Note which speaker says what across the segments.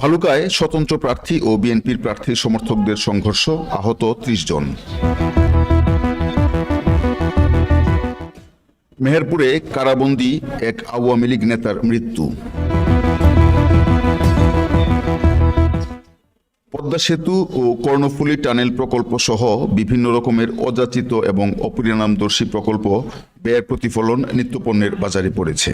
Speaker 1: ভালুকায় স্বতন্ত্র প্রার্থী ও বিএনপির প্রার্থীর সমর্থকদের সংঘর্ষ, আহত ত্রিশ জন। মেহেরপুরে কারাবন্দী এক আওয়ামী লীগ নেতার মৃত্যু। পদ্মা সেতু ও কর্ণফুলী টানেল প্রকল্প সহ বিভিন্ন রকমের অযাচিত এবং অপরিণামদর্শী প্রকল্প ব্যয়ের প্রতিফলন নিত্যপণ্যের বাজারে পড়েছে।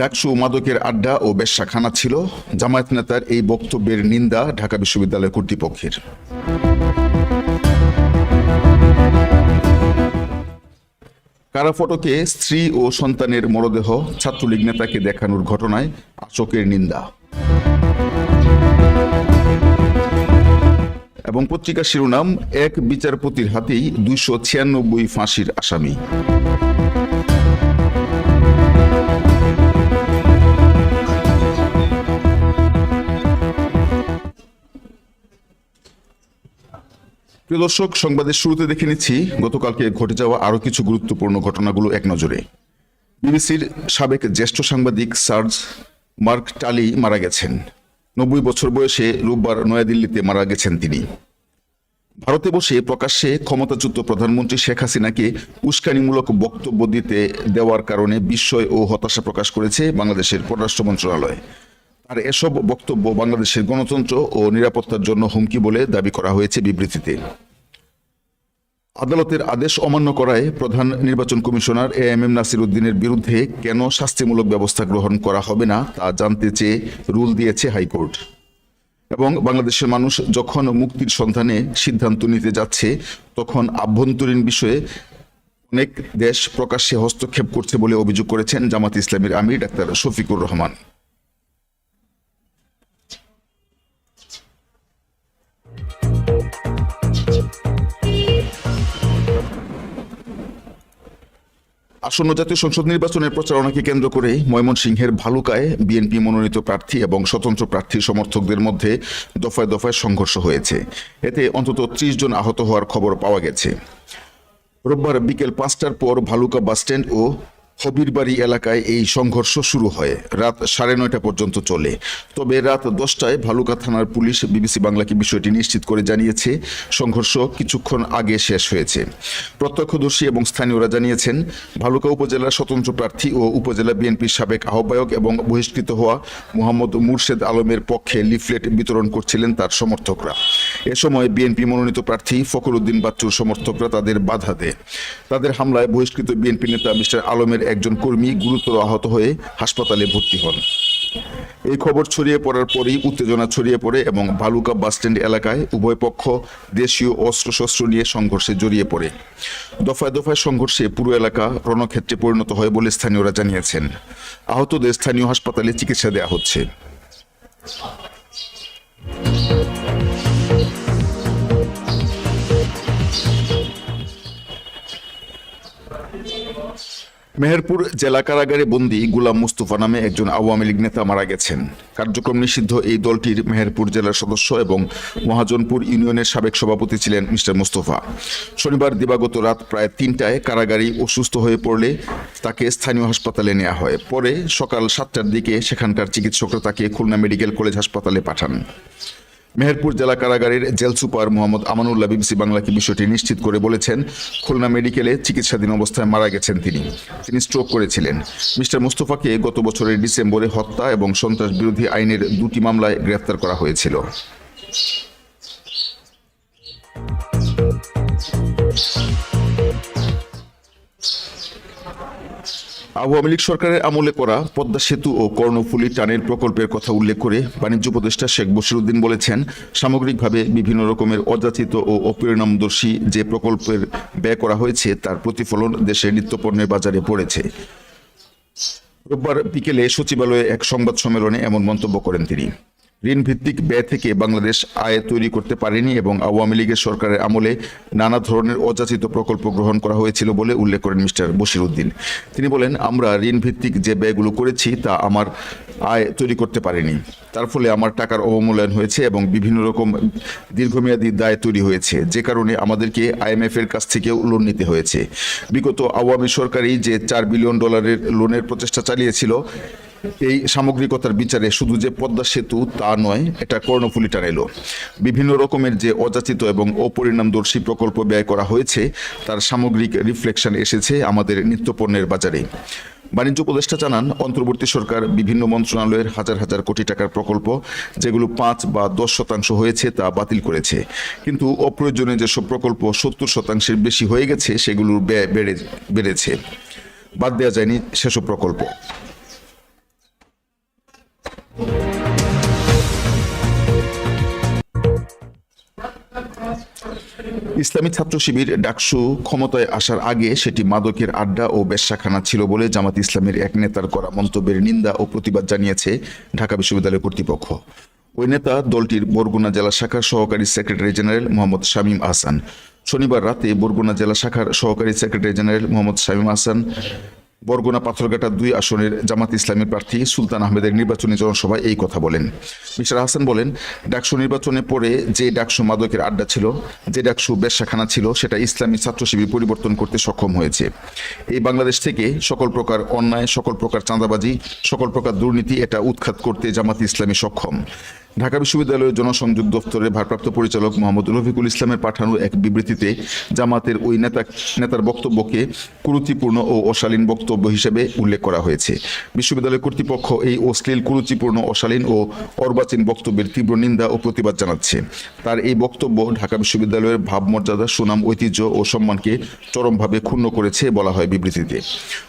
Speaker 1: ডাকসু মাদকের আড্ডা ও বেশ্যাখানা ছিল। জামায়াত নেতার এই বক্তব্যের নিন্দা ঢাকা বিশ্ববিদ্যালয় কর্তৃপক্ষের। কারাফটকে স্ত্রী ও সন্তানের মরদেহ ছাত্রলীগ নেতাকে দেখানোর ঘটনায় আচকের নিন্দা। এবং পত্রিকার শিরোনাম, এক বিচারপতির হাতেই দুইশো ছিয়ানব্বই ফাঁসির আসামি। প্রিয় দর্শক, সংবাদের শুরুতে দেখে নিচ্ছি, গতকালকে ঘটে যাওয়া আরও কিছু গুরুত্বপূর্ণ ঘটনাগুলো এক নজরে। বিবিসির সাবেক জ্যেষ্ঠ সাংবাদিক সার্জ মার্ক টালি মারা গেছেন। নব্বই বছর বয়সে রোববার নয়াদিল্লিতে মারা গেছেন তিনি। ভারতে বসে প্রকাশ্যে ক্ষমতাচ্যুত প্রধানমন্ত্রী শেখ হাসিনাকে উস্কানিমূলক বক্তব্য দিতে দেওয়ার কারণে বিস্ময় ও হতাশা প্রকাশ করেছে বাংলাদেশের পররাষ্ট্র মন্ত্রণালয়। আর এসব বক্তব্য বাংলাদেশের গণতন্ত্র ও নিরাপত্তার জন্য হুমকি বলে দাবি করা হয়েছে বিবৃতিতে। আদালতের আদেশ অমান্য করায় প্রধান নির্বাচন commissioner A M M Nasir উদ্দিনের বিরুদ্ধে কেন শাস্তিমূলক ব্যবস্থা গ্রহণ করা হবে না তা জানতে চেয়ে রুল দিয়েছে হাইকোর্ট। এবং বাংলাদেশের মানুষ যখন মুক্তির সন্ধানে সিদ্ধান্ত নিতে যাচ্ছে, তখন আভ্যন্তরীণ বিষয়ে অনেক দেশ প্রকাশ্যে হস্তক্ষেপ করছে বলে অভিযোগ করেছেন জামাত ইসলামের আমির ডাক্তার শফিকুর রহমান। আসন্ন জাতীয় সংসদ নির্বাচনের প্রচারণাকে কেন্দ্র করে ময়মনসিংহের ভালুকায় বিএনপি মনোনীত প্রার্থী এবং স্বতন্ত্র প্রার্থী সমর্থকদের মধ্যে দফায় দফায় সংঘর্ষ হয়েছে। এতে অন্তত ত্রিশ জন আহত হওয়ার খবর পাওয়া গেছে। রোববার বিকেল পাঁচটার পর ভালুকা বাসস্ট্যান্ড ও হবিরবাড়ি এলাকায় এই সংঘর্ষ শুরু হয়। রাত সাড়ে নয়টা পর্যন্ত চলে। তবে রাত দশটায় ভালুকা থানার পুলিশ বিবিসি বাংলাকে বিষয়টি নিশ্চিত করে জানিয়েছে, সংঘর্ষ কিছুক্ষণ আগে শেষ হয়েছে। প্রত্যক্ষদর্শী এবং স্থানীয়রা জানিয়েছেন, ভালুকা উপজেলার স্বতন্ত্র প্রার্থী ও উপজেলা বিএনপির সাবেক আহ্বায়ক এবং বহিষ্কৃত হওয়া মোহাম্মদ মুর্শেদ আলমের পক্ষে লিফলেট বিতরণ করছিলেন তার সমর্থকরা। এ সময় বিএনপি মনোনীত প্রার্থী ফখরুদ্দিন বাচ্চুর সমর্থকরা তাদের বাধা দেয়। তাদের হামলায় বহিষ্কৃত বিএনপি নেতা মিস্টার আলমের একজন কর্মী গুরুতর আহত হয়ে হাসপাতালে ভর্তি হন। এই খবর ছড়িয়ে পড়ার পরেই উত্তেজনা ছড়িয়ে পড়ে এবং ভালুকা বাসস্ট্যান্ড এলাকায় উভয় পক্ষ দেশীয় অস্ত্রশস্ত্র নিয়ে সংঘর্ষে জড়িয়ে পড়ে। দফায় দফায় সংঘর্ষে পুরো এলাকা রণক্ষেত্রে পরিণত হয় বলে স্থানীয়রা জানিয়েছেন। আহতদের স্থানীয় হাসপাতালে চিকিৎসা দেওয়া হচ্ছে। মেহেরপুর জেলা কারাগারে বন্দী গুলাম মুস্তফা নামে একজন আওয়ামী লীগ নেতা মারা গেছেন। কার্যক্রম নিষিদ্ধ এই দলটির মেহেরপুর জেলার সদস্য এবং মহাজনপুর ইউনিয়নের সাবেক সভাপতি ছিলেন মিস্টার মুস্তফা। শনিবার দিবাগত রাত প্রায় তিনটায় কারাগারি অসুস্থ হয়ে পড়লে তাকে স্থানীয় হাসপাতালে নেওয়া হয়। পরে সকাল সাতটার দিকে সেখানকার চিকিৎসকরা তাকে খুলনা মেডিকেল কলেজ হাসপাতালে পাঠান। মেহেরপুর জেলা কারাগারের jail super Mohammad Amanullah BBC বাংলাকে বিষয়টি নিশ্চিত করে বলেছেন, খুলনা মেডিকেলে চিকিৎসাধীন অবস্থায় মারা গেছেন তিনি। তিনি স্ট্রোক করেছিলেন। মিস্টার মুস্তফাকে গত বছরের ডিসেম্বরে হত্যা এবং সন্ত্রাস বিরোধী আইনের দুটি মামলায় গ্রেফতার করা হয়েছিল। আওয়ামী লীগ সরকারের আমলে করা পদ্মা সেতু ও কর্ণফুলী টানেল প্রকল্পের কথা উল্লেখ করে বাণিজ্য উপদেষ্টা শেখ বসিরুদ্দিন বলেছেন, সামগ্রিকভাবে বিভিন্ন রকমের অযাচিত ও অপরিণামদর্শী যে প্রকল্পের ব্যয় করা হয়েছে তার প্রতিফলন দেশের নিত্যপণ্যের বাজারে পড়েছে। রোববার বিকেলে সচিবালয়ে এক সংবাদ সম্মেলনে এমন মন্তব্য করেন তিনি। ঋণ ভিত্তিক ব্যয় থেকে বাংলাদেশ আয় তৈরি করতে পারেনি এবং আওয়ামী লীগের সরকারের আমলে নানা ধরনের অযাচিত প্রকল্প গ্রহণ করা হয়েছিল বলে উল্লেখ করেন মিস্টার বশির উদ্দিন তিনি বলেন, আমরা ঋণ ভিত্তিক যে ব্যয়গুলো করেছি তা আমার আয় তৈরি করতে পারেনি। তার ফলে আমার টাকার অবমূল্যায়ন হয়েছে এবং বিভিন্ন রকম দীর্ঘমেয়াদী দায় তৈরি হয়েছে। যে কারণে আমাদেরকে আইএমএফ এর কাছ থেকেও লোন নিতে হয়েছে। বিগত আওয়ামী সরকারই যে চার বিলিয়ন ডলারের লোনের প্রচেষ্টা চালিয়েছিল এই সামগ্রিকতার বিচারে শুধু যে পদ্মা সেতু তা নয়, এটা কর্ণফুলী টানেলো বিভিন্ন রকমের যে অযাচিত এবং অপরিণামদর্শী প্রকল্প ব্যয় করা হয়েছে, তার সামগ্রিক রিফ্লেকশন এসেছে আমাদের নিত্যপণ্যের বাজারে। বাণিজ্য উপদেষ্টা জানান, অন্তর্বর্তী সরকার, বিভিন্ন মন্ত্রণালয়ের হাজার হাজার কোটি টাকার প্রকল্প, যেগুলো পাঁচ বা দশ শতাংশ হয়েছে তা বাতিল করেছে। কিন্তু অপ্রয়োজনীয় যেসব প্রকল্প সত্তর শতাংশের বেশি হয়ে গেছে, সেগুলোর ব্যয় বেড়ে বেড়েছে। বাদ দেওয়া যায়নি সেসব প্রকল্প। ইসলামী ছাত্র শিবির ডাকসু ক্ষমতায় আসার আগে সেটি মাদকের আড্ডা ও বেশ্যাখানা ছিল বলে জামাত ইসলামের এক নেতার করা মন্তব্যের নিন্দা ও প্রতিবাদ জানিয়েছে ঢাকা বিশ্ববিদ্যালয় কর্তৃপক্ষ। ওই নেতা দলটির বরগুনা জেলা শাখার সহকারী সেক্রেটারি জেনারেল মোহাম্মদ শামীম আহসান। শনিবার রাতে বরগুনা জেলা শাখার সহকারী সেক্রেটারি জেনারেল মোহাম্মদ শামীম আহসান বরগুনা পাথরঘাটা দুই আসনের জামাত ইসলামের প্রার্থী সুলতান আহমেদের নির্বাচনী জনসভায় এই কথা বলেন। মিস্টার হাসান বলেন, ডাকসু নির্বাচনে পরে যে ডাকসু মাদকের আড্ডা ছিল, যে ডাকসু বেশ্যাখানা ছিল, সেটা ইসলামী ছাত্র শিবির পরিবর্তন করতে সক্ষম হয়েছে। এই বাংলাদেশ থেকে সকল প্রকার অন্যায়, সকল প্রকার চাঁদাবাজি, সকল প্রকার দুর্নীতি, এটা উৎখাত করতে জামাত ইসলামী সক্ষম। ঢাকা বিশ্ববিদ্যালয়ের জনসংযোগ দপ্তরের ভারপ্রাপ্ত পরিচালক মোহাম্মদ রফিকুল ইসলামের পাঠানো এক বিবৃতিতে জামাতের ওই নেতা নেতার বক্তব্যকে কুরুচিপূর্ণ ও অশালীন বক্তব্য হিসেবে উল্লেখ করা হয়েছে। বিশ্ববিদ্যালয় কর্তৃপক্ষ এই অশ্লীল, কুরুচিপূর্ণ, অশালীন ও অর্বাচীন বক্তব্যের তীব্র নিন্দা ও প্রতিবাদ জানাচ্ছে। তার এই বক্তব্য ঢাকা বিশ্ববিদ্যালয়ের ভাবমর্যাদা, সুনাম, ঐতিহ্য ও সম্মানকে চরমভাবে ক্ষুণ্ণ করেছে বলা হয় বিবৃতিতে।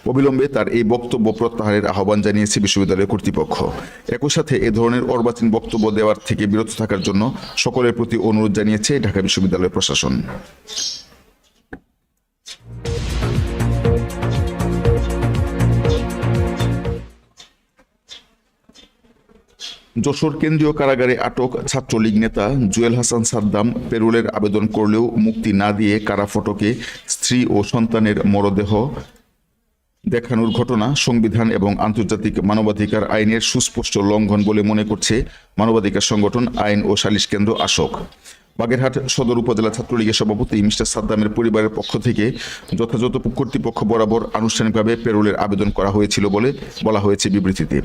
Speaker 1: অবিলম্বে তার এই বক্তব্য প্রত্যাহারের আহ্বান জানিয়েছে বিশ্ববিদ্যালয় কর্তৃপক্ষ। একই সাথে এ ধরনের অর্বাচীন বক্তব্য দেওয়ার থেকে বিরত থাকার জন্য সকলের প্রতি অনুরোধ জানিয়েছে ঢাকা বিশ্ববিদ্যালয় প্রশাসন। যশোর কেন্দ্রীয় কারাগারে আটক ছাত্রলীগ নেতা জুয়েল হাসান সাদ্দাম পেরুলের আবেদন করলেও মুক্তি না দিয়ে কারা ফটকে স্ত্রী ও সন্তানের মরদেহ দেখানোর ঘটনা সংবিধান এবং আন্তর্জাতিক মানবাধিকার আইনের সুস্পষ্ট লঙ্ঘন বলে মনে করছে মানবাধিকার সংগঠন, আইন ও সালিশ কেন্দ্র আশোক বাগেরহাট সদর উপজেলা ছাত্রলীগের সভাপতি মিস্টার সাদ্দামের পরিবারের পক্ষ থেকে যথাযথ কর্তৃপক্ষ বরাবর আনুষ্ঠানিকভাবে পেরোলের আবেদন করা হয়েছিল বলে বলা হয়েছে বিবৃতিতে।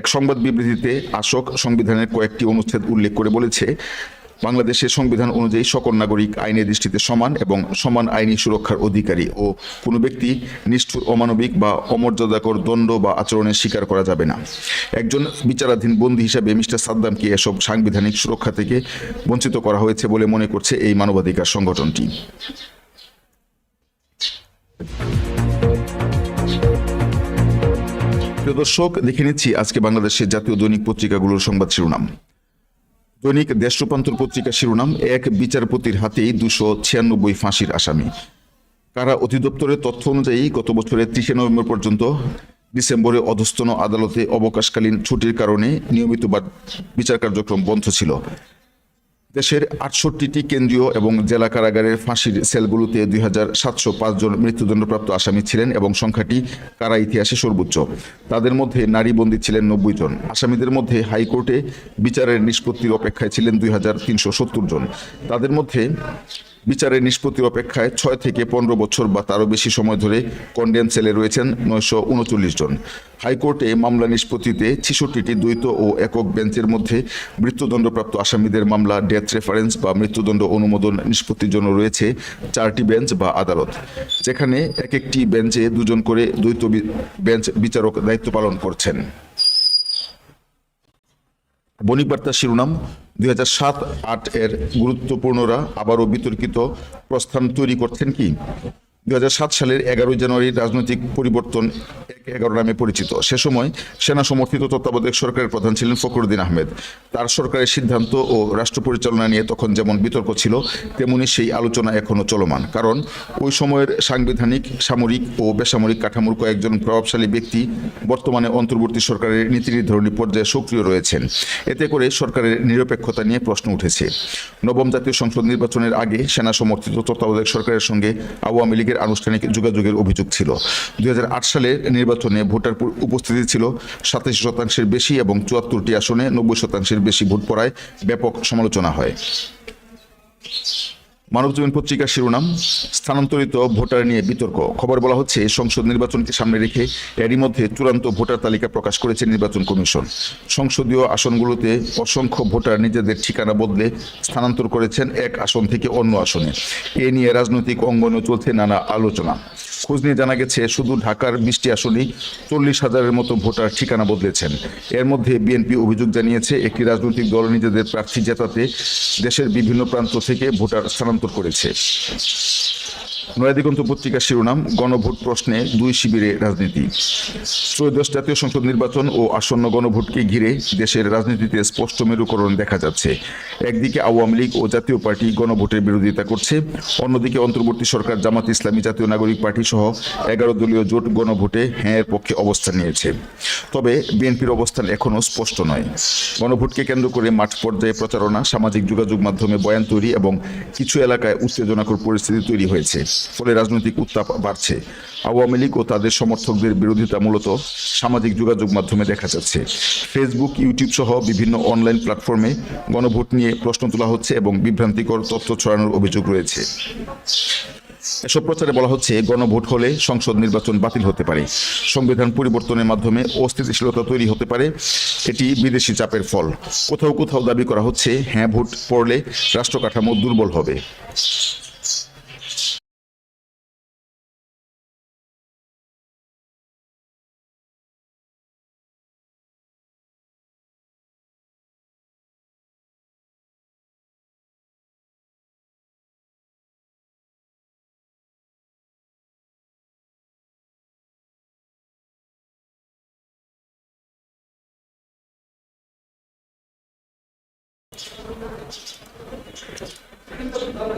Speaker 1: এক সংবাদ বিবৃতিতে আশোক সংবিধানের কয়েকটি অনুচ্ছেদ উল্লেখ করে বলেছে বাংলাদেশের সংবিধান অনুযায়ী সকল নাগরিক আইনের দৃষ্টিতে সমান এবং সমান আইনি সুরক্ষার অধিকারী ও কোনো ব্যক্তি নিষ্ঠুর, অমানবিক বা অমর্যাদাকর দণ্ড বা আচরণের স্বীকার করা যাবে না। একজন বিচারাধীন বন্দী হিসাবে মিস্টার সাদ্দামকে এসব সাংবিধানিক সুরক্ষা থেকে বঞ্চিত করা হয়েছে বলে মনে করছে এই মানবাধিকার সংগঠনটি। প্রিয় দর্শক, দেখে নিচ্ছি আজকে বাংলাদেশের জাতীয় দৈনিক পত্রিকাগুলোর সংবাদ শিরোনাম। দৈনিক দেশ রূপান্তর পত্রিকা শিরোনাম, এক বিচারপতির হাতেই দুশো ছিয়ানব্বই ফাঁসির আসামি। কারা অধিদপ্তরের তথ্য অনুযায়ী গত বছরের ত্রিশে নভেম্বর পর্যন্ত ডিসেম্বরে অধস্তন আদালতে অবকাশকালীন ছুটির কারণে নিয়মিত বিচার কার্যক্রম বন্ধ ছিল। দেশের আটষট্টিটি কেন্দ্রীয় এবং জেলা কারাগারের ফাঁসির সেলগুলোতে দুই হাজার সাতশো পাঁচজন মৃত্যুদণ্ডপ্রাপ্ত আসামি ছিলেন এবং সংখ্যাটি কারা ইতিহাসে সর্বোচ্চ। তাদের মধ্যে নারী বন্দী ছিলেন নব্বই জন। আসামিদের মধ্যে হাইকোর্টে বিচারের নিষ্পত্তির অপেক্ষায় ছিলেন দুই হাজার তিনশো সত্তর জন। তাদের মধ্যে বিচারের নিষ্পত্তির অপেক্ষায় ছয় থেকে পনেরো বছর বা তারও বেশি সময় ধরে কন্ডেন সেলে রয়েছেন নয়শো উনচল্লিশ জন। হাইকোর্টে মামলা নিষ্পত্তিতে ছেষট্টিটি দ্বৈত ও একক বেঞ্চের মধ্যে মৃত্যুদণ্ডপ্রাপ্ত আসামিদের মামলা, ডেথ রেফারেন্স বা মৃত্যুদণ্ড অনুমোদন নিষ্পত্তির জন্য রয়েছে চারটি বেঞ্চ বা আদালত। যেখানে এক একটি বেঞ্চে দুজন করে দ্বৈত বেঞ্চ বিচারক দায়িত্ব পালন করছেন। বণিক বার্তা শিরোনাম, দুই হাজার সাত আট এর গুরুত্বপূর্ণরা আবারও বিতর্কিত প্রস্থান তৈরি করছেন কি? দু হাজার সাত সালের এগারোই জানুয়ারি রাজনৈতিক পরিবর্তন এক এগারো নামে পরিচিত। সে সময় সেনা সমর্থিত তত্ত্বাবধায়ক সরকারের প্রধান ছিলেন ফখরুদ্দিন আহমেদ। তার সরকারের সিদ্ধান্ত ও রাষ্ট্র পরিচালনা নিয়ে তখন যেমন বিতর্ক ছিল, তেমনি সেই আলোচনা এখনও চলমান। কারণ ওই সময়ের সাংবিধানিক, সামরিক ও বেসামরিক কাঠামোর কয়েকজন প্রভাবশালী ব্যক্তি বর্তমানে অন্তর্বর্তী সরকারের নীতি নির্ধারণী পর্যায়ে সক্রিয় রয়েছেন। এতে করে সরকারের নিরপেক্ষতা নিয়ে প্রশ্ন উঠেছে। নবম জাতীয় সংসদ নির্বাচনের আগে সেনা সমর্থিত তত্ত্বাবধায়ক সরকারের সঙ্গে আওয়ামী লীগের আনুষ্ঠানিক যোগাযোগের অভিযোগ ছিল। দুই হাজার আট সালে নির্বাচনে ভোটার উপস্থিতি ছিল। সাতাশি শতাংশের বেশি এবং চুয়াত্তরটি আসনে নব্বই শতাংশের বেশি ভোট পড়ায় ব্যাপক সমালোচনা হয়। মানবজীবন পত্রিকার শিরোনাম, স্থানান্তরিত ভোটার নিয়ে বিতর্ক। খবর বলা হচ্ছে, সংসদ নির্বাচনকে সামনে রেখে এরই মধ্যে চূড়ান্ত ভোটার তালিকা প্রকাশ করেছে নির্বাচন কমিশন। সংসদীয় আসনগুলোতে অসংখ্য ভোটার নিজেদের ঠিকানা বদলে স্থানান্তর করেছেন এক আসন থেকে অন্য আসনে। এ নিয়ে রাজনৈতিক অঙ্গনে চলছে নানা আলোচনা। খোঁজ নিয়ে জানা গেছে, শুধু ঢাকার বিশটি আসনেই চল্লিশ হাজারের মতো ভোটার ঠিকানা বদলেছেন। এর মধ্যে বিএনপি অভিযোগ জানিয়েছে, একটি রাজনৈতিক দল নিজেদের প্রার্থী জেতাতে দেশের বিভিন্ন প্রান্ত থেকে ভোটার স্থানান্তর করেছে। নয়াদিগন্ত পত্রিকার শিরোনাম, গণভোট প্রশ্নে দুই শিবিরে রাজনীতি। ত্রয়োদশ জাতীয় সংসদ নির্বাচন ও আসন্ন গণভোটকে ঘিরে দেশের রাজনীতিতে স্পষ্ট মেরুকরণ দেখা যাচ্ছে। একদিকে আওয়ামী লীগ ও জাতীয় পার্টি গণভোটের বিরোধিতা করছে, অন্যদিকে অন্তর্বর্তী সরকার জামাত ইসলামী জাতীয় নাগরিক পার্টি সহ এগারো দলীয় জোট গণভোটে হ্যাঁ এর পক্ষে অবস্থান নিয়েছে। তবে বিএনপির অবস্থান এখনও স্পষ্ট নয়। গণভোটকে কেন্দ্র করে মাঠ পর্যায়ে প্রচারণা, সামাজিক যোগাযোগ মাধ্যমে বয়ান তৈরি এবং কিছু এলাকায় উত্তেজনাকর পরিস্থিতি তৈরি হয়েছে। ফলে রাজনৈতিক উত্তাপ বাড়ছে। আওয়ামী লীগ ও তাদের সমর্থকদের বিরোধিতা মূলত সামাজিক যোগাযোগ মাধ্যমে দেখা যাচ্ছে। ফেসবুক ইউটিউব সহ বিভিন্ন অনলাইন প্ল্যাটফর্মে গণভোট নিয়ে প্রশ্ন তোলা হচ্ছে এবং বিভ্রান্তিকর তথ্য ছড়ানোর অভিযোগ রয়েছে। এসব প্রচারে বলা হচ্ছে, গণভোট হলে সংসদ নির্বাচন বাতিল হতে পারে। সংবিধান পরিবর্তনের মাধ্যমে অস্থিতিশীলতা তৈরি হতে পারে। এটি বিদেশি চাপের ফল। কোথাও কোথাও দাবি করা হচ্ছে হ্যাঁ ভোট পড়লে রাষ্ট্র কাঠামো দুর্বল হবে।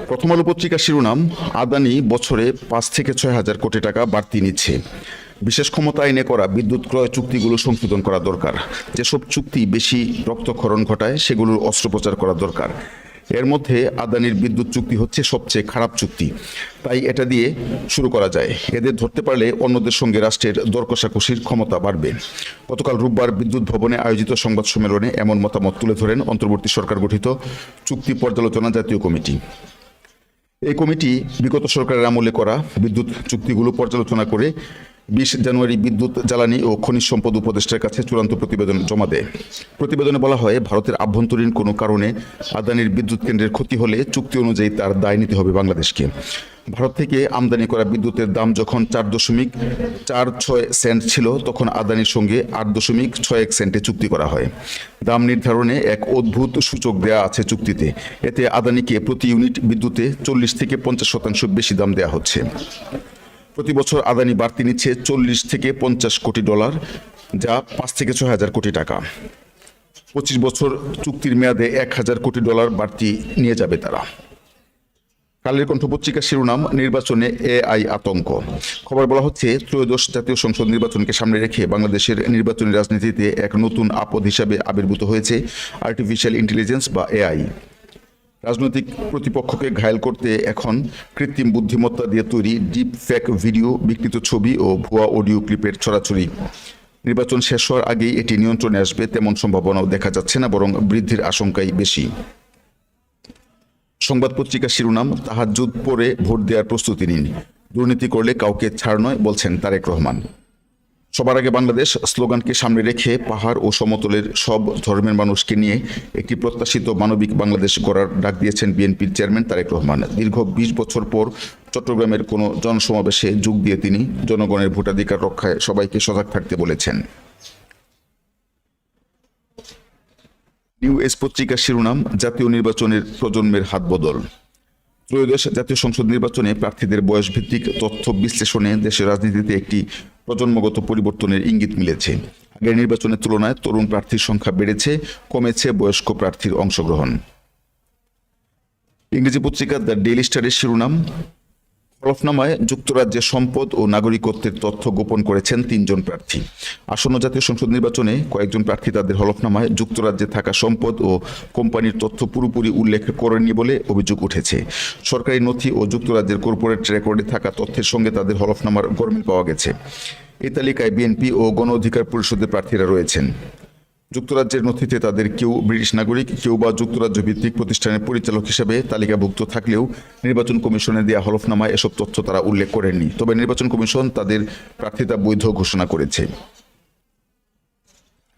Speaker 1: প্রথম আলো পত্রিকার শিরোনাম, আদানি বছরে পাঁচ থেকে ছয় হাজার কোটি টাকা বাড়তি নিচ্ছে। বিশেষ ক্ষমতা আইনে করা বিদ্যুৎ ক্রয় চুক্তিগুলো সংশোধন করা দরকার। যেসব চুক্তি বেশি রক্তক্ষরণ ঘটায়, সেগুলোর অস্ত্রোপচার করা দরকার। এর মধ্যে আদানির বিদ্যুৎ চুক্তি হচ্ছে সবচেয়ে খারাপ চুক্তি। তাই এটা দিয়ে শুরু করা যায়। এদের ধরতে পারলে অন্যদের সঙ্গে রাষ্ট্রের দর কষাকষির ক্ষমতা বাড়বে। গতকাল রোববার বিদ্যুৎ ভবনে আয়োজিত সংবাদ সম্মেলনে এমন মতামত তুলে ধরেন অন্তর্বর্তী সরকার গঠিত চুক্তি পর্যালোচনা জাতীয় কমিটি। এই কমিটি বিগত সরকারের আমলে করা বিদ্যুৎ চুক্তিগুলো পর্যালোচনা করে বিশ জানুয়ারি বিদ্যুৎ জ্বালানি ও খনিজ সম্পদ উপদেষ্টার কাছে চূড়ান্ত প্রতিবেদন জমা দেয়। প্রতিবেদনে বলা হয়, ভারতের আভ্যন্তরীণ কোনো কারণে আদানির বিদ্যুৎ কেন্দ্রের ক্ষতি হলে চুক্তি অনুযায়ী তার দায় নিতে হবে বাংলাদেশকে। ভারত থেকে আমদানি করা বিদ্যুতের দাম যখন চার দশমিক চার ছয় সেন্ট ছিল, তখন আদানির সঙ্গে আট দশমিক ছয় এক সেন্টে চুক্তি করা হয়। দাম নির্ধারণে এক অদ্ভুত সূচক দেয়া আছে চুক্তিতে। এতে আদানিকে প্রতি ইউনিট বিদ্যুতে চল্লিশ থেকে পঞ্চাশ শতাংশ বেশি দাম দেওয়া হচ্ছে। প্রতি বছর আদানি বাড়তি নিচ্ছে চল্লিশ থেকে পঞ্চাশ কোটি ডলার, যা পাঁচ থেকে ছয় হাজার কোটি টাকা। পঁচিশ বছর চুক্তির মেয়াদে এক হাজার কোটি ডলার বাড়তি নিয়ে যাবে তারা। কালের কণ্ঠ পত্রিকার শিরোনাম, নির্বাচনে এআই আতঙ্ক। খবর বলা হচ্ছে, ত্রয়োদশ জাতীয় সংসদ নির্বাচনকে সামনে রেখে বাংলাদেশের নির্বাচনী রাজনীতিতে এক নতুন আপদ হিসাবে আবির্ভূত হয়েছে আর্টিফিশিয়াল ইন্টেলিজেন্স বা এআই। রাজনৈতিক প্রতিপক্ষকে ঘায়েল করতে এখন কৃত্রিম বুদ্ধিমত্তা দিয়ে তৈরি ডিপ ফেক ভিডিও বিকৃত ছবি ও ভুয়া অডিও ক্লিপের ছড়াছড়ি। নির্বাচন শেষ হওয়ার আগেই এটি নিয়ন্ত্রণে আসবে, তেমন সম্ভাবনাও দেখা যাচ্ছে না, বরং বৃদ্ধির আশঙ্কাই বেশি। সংবাদ পত্রিকার শিরোনাম তাহাজুদ পরে ভোট দেওয়ার প্রস্তুতি নিন। দুর্নীতি করলে কাউকে ছাড় নয়, বলছেন তারেক রহমান। সবার আগে বাংলাদেশ স্লোগানকে সামনে রেখে পাহাড় ও সমতলের সব ধর্মের মানুষকে নিয়ে একটি প্রত্যাশিত মানবিক বাংলাদেশ গড়ার ডাক দিয়েছেন বিএনপির চেয়ারম্যান তারেক রহমান। দীর্ঘ বিশ বছর পর চট্টগ্রামের কোনো জনসমাবেশে যোগ দিয়ে তিনি জনগণের ভোটাধিকার রক্ষায় সবাইকে সজাগ থাকতে বলেছেন। নিউ এস পত্রিকার শিরোনাম, জাতীয় নির্বাচনের প্রজন্মের হাত বদল ত্রয়োদশ জাতীয় সংসদ নির্বাচনে প্রার্থীদের বয়সভিত্তিক তথ্য বিশ্লেষণে দেশের রাজনীতিতে একটি প্রজন্মগত পরিবর্তনের ইঙ্গিত মিলেছে। আগের নির্বাচনের তুলনায় তরুণ প্রার্থীর সংখ্যা বেড়েছে, কমেছে বয়স্ক প্রার্থীর অংশগ্রহণ। ইংরেজি পত্রিকা দ্য ডেইলি স্টারের শিরোনাম হলফনামায় যুক্তরাজ্যের সম্পদ ও নাগরিকত্বের তথ্য গোপন করেছেন তিনজন প্রার্থী। আসন্ন জাতীয় সংসদ নির্বাচনে কয়েকজন প্রার্থী তাদের হলফনামায় যুক্তরাজ্যে থাকা সম্পদ ও কোম্পানির তথ্য পুরোপুরি উল্লেখ করেননি বলে অভিযোগ উঠেছে। সরকারি নথি ও যুক্তরাজ্যের কর্পোরেট রেকর্ডে থাকা তথ্যের সঙ্গে তাদের হলফনামার গরমিল পাওয়া গেছে। এই তালিকায় বিএনপি ও গণ অধিকার পরিষদের প্রার্থীরা রয়েছেন। যুক্তরাজ্যের নথিতে তাদের কেউ ব্রিটিশ নাগরিক, কেউ বা যুক্তরাজ্য ভিত্তিক প্রতিষ্ঠানের পরিচালক হিসেবে তালিকাভুক্ত থাকলেও নির্বাচন কমিশনে দেওয়া হলফনামায় এসব তথ্য তারা উল্লেখ করেননি। তবে নির্বাচন কমিশন তাদের প্রার্থিতা বৈধ ঘোষণা করেছে।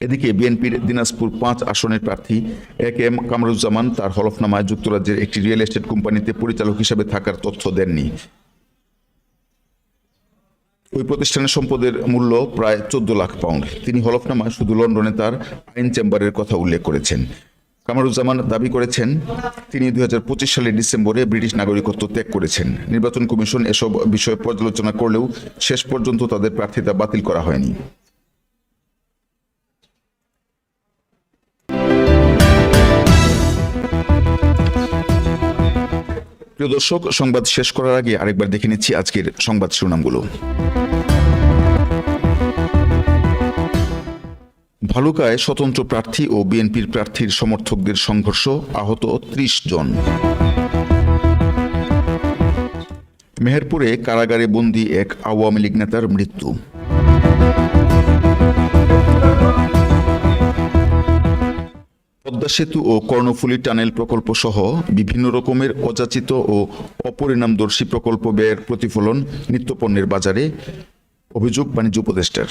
Speaker 1: এদিকে বিএনপির দিনাজপুর পাঁচ আসনের প্রার্থী এ কে এম কামরুজ্জামান তার হলফনামায় যুক্তরাজ্যের একটি রিয়েল এস্টেট কোম্পানিতে পরিচালক হিসেবে থাকার তথ্য দেননি। ওই প্রতিষ্ঠানের সম্পদের মূল্য প্রায় চোদ্দ লাখ পাউন্ড। তিনি হলফনামায় শুধু লন্ডনে তার আইন চেম্বারের কথা উল্লেখ করেছেন। কামারুজ্জামান দাবি করেছেন, তিনি দু হাজার পঁচিশ সালের ডিসেম্বরে ব্রিটিশ নাগরিকত্ব ত্যাগ করেছেন। নির্বাচন কমিশন এসব বিষয়ে পর্যালোচনা করলেও শেষ পর্যন্ত তাদের প্রার্থিতা বাতিল করা হয়নি। প্রিয় দর্শক, সংবাদ শেষ করার আগে আরেকবার দেখে নিচ্ছি আজকের সংবাদ শিরোনামগুলো। ভালুকায় স্বতন্ত্র প্রার্থী ও বিএনপির প্রার্থীর সমর্থকদের সংঘর্ষ, আহত ত্রিশ জন। মেহেরপুরে কারাগারে বন্দী এক আওয়ামী লীগ নেতার মৃত্যু। পদ্মা সেতু ও কর্ণফুলী টানেল প্রকল্প সহ বিভিন্ন রকমের অযাচিত ও অপরিণামদর্শী প্রকল্প ব্যয়ের প্রতিফলন নিত্যপণ্যের বাজারে, অভিযোগ বাণিজ্য উপদেষ্টার।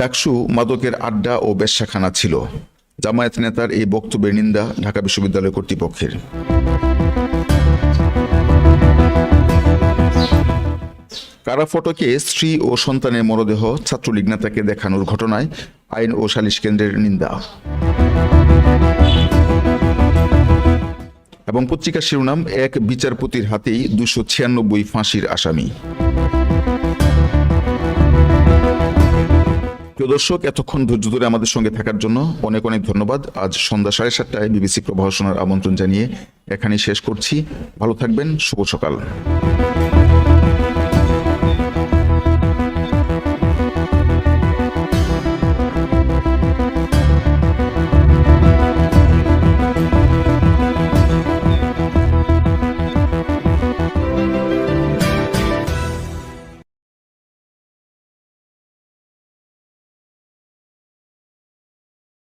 Speaker 1: ডাকসু মাদকের আড্ডা ও বেশ্যাখানা ছিল। জামায়াত নেতার এই বক্তব্যের নিন্দা ঢাকা বিশ্ববিদ্যালয় কর্তৃপক্ষের। কারা ফটকে স্ত্রী ও সন্তানের মরদেহ ছাত্রলীগ নেতাকে দেখানোর ঘটনায় আইন ও সালিশ কেন্দ্রের নিন্দা। এবং পত্রিকার শিরোনাম, এক বিচারপতির হাতেই দুশো ছিয়ানব্বই ফাঁসির আসামি। প্রিয় দর্শক, এতক্ষণ ধৈর্য ধরে আমাদের সঙ্গে থাকার জন্য অনেক অনেক ধন্যবাদ। আজ সন্ধ্যা সাড়ে সাতটায় বিবিসি প্রভাষণার আমন্ত্রণ জানিয়ে এখানেই শেষ করছি। ভালো থাকবেন, শুভ সকাল।